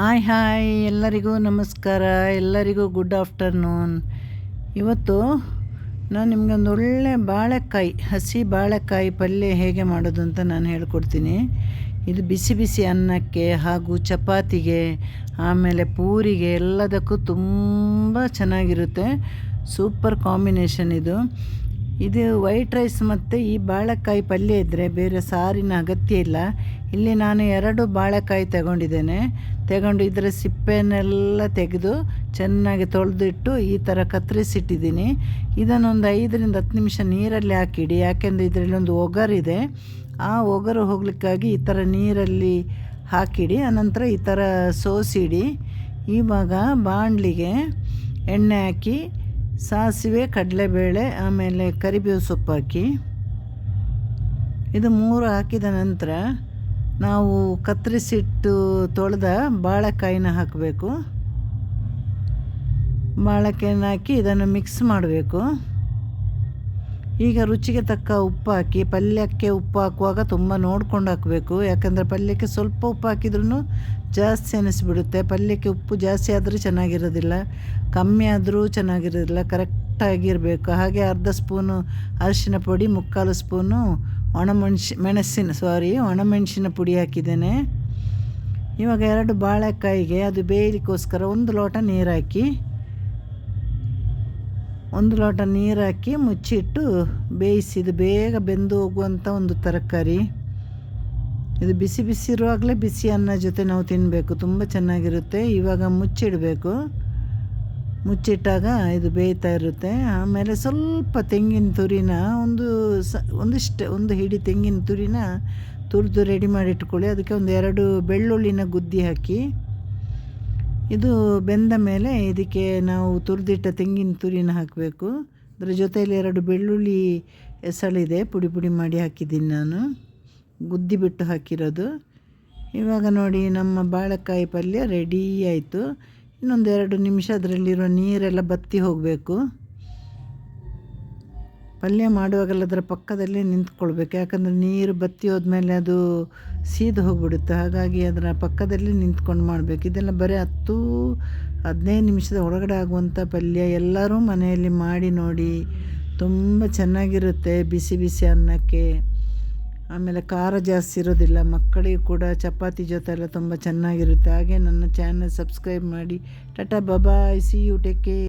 Hi hi, ಎಲ್ಲರಿಗೂ ನಮಸ್ಕಾರ, ಎಲ್ಲರಿಗೂ ಗುಡ್ ಆಫ್ಟರ್ನೂನ್ ಇವತ್ತು ನಾನು ನಿಮಗೊಂದು ಒಳ್ಳೆ ಬಾಳೆಕಾಯಿ, ಹಸಿ ಬಾಳೆಕಾಯಿ ಪಲ್ಯ ಹೇಗೆ ಮಾಡೋದು ಅಂತ ನಾನು ಹೇಳ್ಕೊಡ್ತೀನಿ. ಇದು ಬಿಸಿ ಬಿಸಿ ಅನ್ನಕ್ಕೆ ಹಾಗೂ ಚಪಾತಿಗೆ, ಆಮೇಲೆ ಪೂರಿಗೆ ಎಲ್ಲದಕ್ಕೂ ತುಂಬ ಚೆನ್ನಾಗಿರುತ್ತೆ. ಸೂಪರ್ ಕಾಂಬಿನೇಷನ್ ಇದು. ಇದು ವೈಟ್ ರೈಸ್ ಮತ್ತು ಈ ಬಾಳೆಕಾಯಿ ಪಲ್ಯ ಇದ್ದರೆ ಬೇರೆ ಸಾರಿನ ಅಗತ್ಯ ಇಲ್ಲ. ಇಲ್ಲಿ ನಾನು ಎರಡು ಬಾಳೆಕಾಯಿ ತಗೊಂಡಿದ್ದೇನೆ. ತಗೊಂಡು ಇದರ ಸಿಪ್ಪೆನೆಲ್ಲ ತೆಗೆದು ಚೆನ್ನಾಗಿ ತೊಳೆದಿಟ್ಟು ಈ ಥರ ಕತ್ತರಿಸಿಟ್ಟಿದ್ದೀನಿ ಇದನ್ನೊಂದು ಐದರಿಂದ ಹತ್ತು ನಿಮಿಷ ನೀರಲ್ಲಿ ಹಾಕಿಡಿ. ಯಾಕೆಂದರೆ ಇದರಲ್ಲಿ ಒಂದು ಒಗರಿದೆ ಆ ಒಗರು ಹೋಗ್ಲಿಕ್ಕಾಗಿ ಈ ಥರ ನೀರಲ್ಲಿ ಹಾಕಿಡಿ. ಆನಂತರ ಈ ಥರ ಸೋಸಿಡಿ. ಇವಾಗ ಬಾಣಲಿಗೆ ಎಣ್ಣೆ ಹಾಕಿ, ಸಾಸಿವೆ, ಕಡಲೆಬೇಳೆ, ಆಮೇಲೆ ಕರಿಬೇವು ಸೊಪ್ಪು ಹಾಕಿ. ಇದು ಮೂರು ಹಾಕಿದ ನಂತರ ನಾವು ಕತ್ತರಿಸಿಟ್ಟು ತೊಳೆದ ಬಾಳೆಕಾಯಿನ ಹಾಕಬೇಕು. ಬಾಳೆಕಾಯಿನ ಹಾಕಿ ಇದನ್ನು ಮಿಕ್ಸ್ ಮಾಡಬೇಕು. ಈಗ ರುಚಿಗೆ ತಕ್ಕ ಉಪ್ಪು ಹಾಕಿ, ಪಲ್ಯಕ್ಕೆ ಉಪ್ಪು ಹಾಕುವಾಗ ತುಂಬ ನೋಡ್ಕೊಂಡು ಹಾಕಬೇಕು. ಯಾಕಂದರೆ ಪಲ್ಯಕ್ಕೆ ಸ್ವಲ್ಪ ಉಪ್ಪು ಹಾಕಿದ್ರೂ ಜಾಸ್ತಿ ಅನಿಸ್ಬಿಡುತ್ತೆ. ಪಲ್ಯಕ್ಕೆ ಉಪ್ಪು ಜಾಸ್ತಿ ಆದರೂ ಚೆನ್ನಾಗಿರೋದಿಲ್ಲ, ಕಮ್ಮಿ ಆದರೂ ಚೆನ್ನಾಗಿರೋದಿಲ್ಲ ಕರೆಕ್ಟಾಗಿರಬೇಕು ಹಾಗೆ ಅರ್ಧ ಸ್ಪೂನು ಅರಿಶಿನ ಪುಡಿ, ಮುಕ್ಕಾಲು ಸ್ಪೂನು ಒಣಮೆಣ್ಸಿ, ಮೆಣಸಿನ ಸಾರಿ ಒಣಮೆಣಸಿನ ಪುಡಿ ಹಾಕಿದ್ದೇನೆ. ಇವಾಗ ಎರಡು ಬಾಳೆಕಾಯಿಗೆ ಅದು ಬೇಯಲಿಕ್ಕೋಸ್ಕರ ಒಂದು ಲೋಟ ನೀರಾಕಿ, ಒಂದು ಲೋಟ ನೀರಾಕಿ ಹಾಕಿ ಮುಚ್ಚಿಟ್ಟು ಬೇಯಿಸಿದು ಬೇಗ ಬೆಂದು ಹೋಗುವಂಥ ಒಂದು ತರಕಾರಿ. ಇದು ಬಿಸಿ ಬಿಸಿ ಇರುವಾಗಲೇ ಬಿಸಿ ಅನ್ನ ಜೊತೆ ನಾವು ತಿನ್ನಬೇಕು ತುಂಬ ಚೆನ್ನಾಗಿರುತ್ತೆ. ಇವಾಗ ಮುಚ್ಚಿಡಬೇಕು. ಮುಚ್ಚಿಟ್ಟಾಗ ಇದು ಬೇಯ್ತಾ ಇರುತ್ತೆ. ಆಮೇಲೆ ಸ್ವಲ್ಪ ತೆಂಗಿನ ತುರಿನ ಒಂದು ಸ, ಒಂದಿಷ್ಟು, ಒಂದು ಹಿಡಿ ತೆಂಗಿನ ತುರಿನ ತುರಿದು ರೆಡಿ ಮಾಡಿ ಇಟ್ಕೊಳ್ಳಿ ಅದಕ್ಕೆ ಒಂದು ಎರಡು ಬೆಳ್ಳುಳ್ಳಿನ ಗುದ್ದಿ ಹಾಕಿ. ಇದು ಬೆಂದ ಮೇಲೆ ಇದಕ್ಕೆ ನಾವು ತುರಿದಿಟ್ಟ ತೆಂಗಿನ ತುರಿನ ಹಾಕಬೇಕು. ಅದರ ಜೊತೆಯಲ್ಲಿ ಎರಡು ಬೆಳ್ಳುಳ್ಳಿ ಎಸಳಿದೆ, ಪುಡಿ ಪುಡಿ ಮಾಡಿ ಹಾಕಿದ್ದೀನಿ ನಾನು. ಗುದ್ದಿ ಬಿಟ್ಟು ಹಾಕಿರೋದು. ಇವಾಗ ನೋಡಿ ನಮ್ಮ ಬಾಳೆಕಾಯಿ ಪಲ್ಯ ರೆಡಿ ಆಯಿತು. ಇನ್ನೊಂದು ಎರಡು ನಿಮಿಷ ಅದರಲ್ಲಿರೋ ನೀರೆಲ್ಲ ಬತ್ತಿ ಹೋಗಬೇಕು. ಪಲ್ಯ ಮಾಡುವಾಗಲ್ಲ ಅದರ ಪಕ್ಕದಲ್ಲೇ ನಿಂತ್ಕೊಳ್ಬೇಕು. ಯಾಕಂದರೆ ನೀರು ಬತ್ತಿ ಹೋದ್ಮೇಲೆ ಅದು ಸೀದು ಹೋಗ್ಬಿಡುತ್ತೆ. ಹಾಗಾಗಿ ಅದರ ಪಕ್ಕದಲ್ಲಿ ನಿಂತ್ಕೊಂಡು ಮಾಡಬೇಕು. ಇದೆಲ್ಲ ಬರೀ ಹತ್ತು, ಹದಿನೈದು ನಿಮಿಷದ ಒಳಗಡೆ ಆಗುವಂಥ ಪಲ್ಯ ಎಲ್ಲರೂ ಮನೆಯಲ್ಲಿ ಮಾಡಿ ನೋಡಿ. ತುಂಬ ಚೆನ್ನಾಗಿರುತ್ತೆ ಬಿಸಿ ಬಿಸಿ ಅನ್ನಕ್ಕೆ. ಆಮೇಲೆ ಖಾರ ಜಾಸ್ತಿ ಇರೋದಿಲ್ಲ, ಮಕ್ಕಳಿಗೆ ಕೂಡ ಚಪಾತಿ ಜೊತೆ ಎಲ್ಲ ತುಂಬ ಚೆನ್ನಾಗಿರುತ್ತೆ. ಹಾಗೆ ನನ್ನ ಚಾನಲ್ ಸಬ್ಸ್ಕ್ರೈಬ್ ಮಾಡಿ. Tata bye bye see you take care